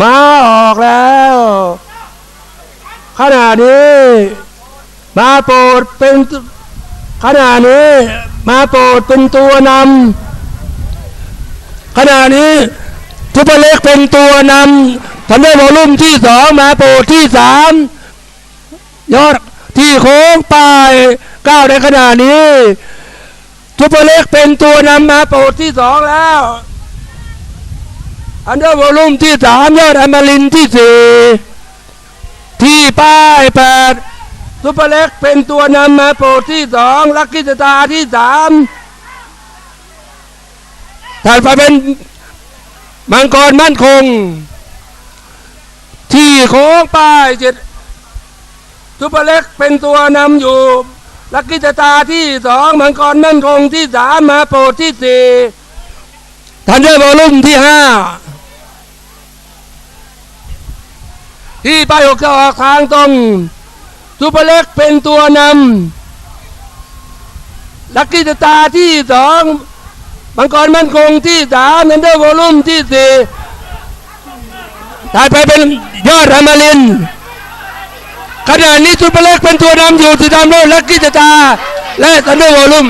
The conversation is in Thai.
มาออกแล้วขณะนี้ มาโปรดเป็นขณะนี้ มาโปรดเป็นตัวนำขณะนี้ทุปเล็กเป็นตัวนำทำได้วอลุ่มที่สองมาโปรดที่สามยอดที่โค้งปลายก้าวในขณะนี้ทุปเล็กเป็นตัวนำมาโปรดที่สองแล้ว อันเดอร์วอลลุ่มที่สามยอดอมรินที่สี่ที่ป้ายแปดซุปเปอร์เล็กเป็นตัวนำมาโปรดที่สองลักกี้สตาที่สามถัดไปเป็นมังกรมั่นคง ที่โค้งป้ายเจ็ดซุปเปอร์เล็กเป็นตัวนำอยู่ ลักกี้สตาที่สองมังกรมั่นคงที่สามมาโปรดที่สี่ทันเดอร์วอลลุ่มที่ห้า ที่ป้ายหกจะอทางตรงซูเปอร์เล็กเป็นตัวนำลักกี้ตาที่สองมังกรมั่นคงที่สามเนเดอร์วอลุ่มที่สี่ถัดไปเป็นยอดรามาลินขณะนี้ซูเปอร์เล็กเป็นตัวนำอยู่สีดำโลดลักกี้ตาและทันเดอร์วอลุ่ม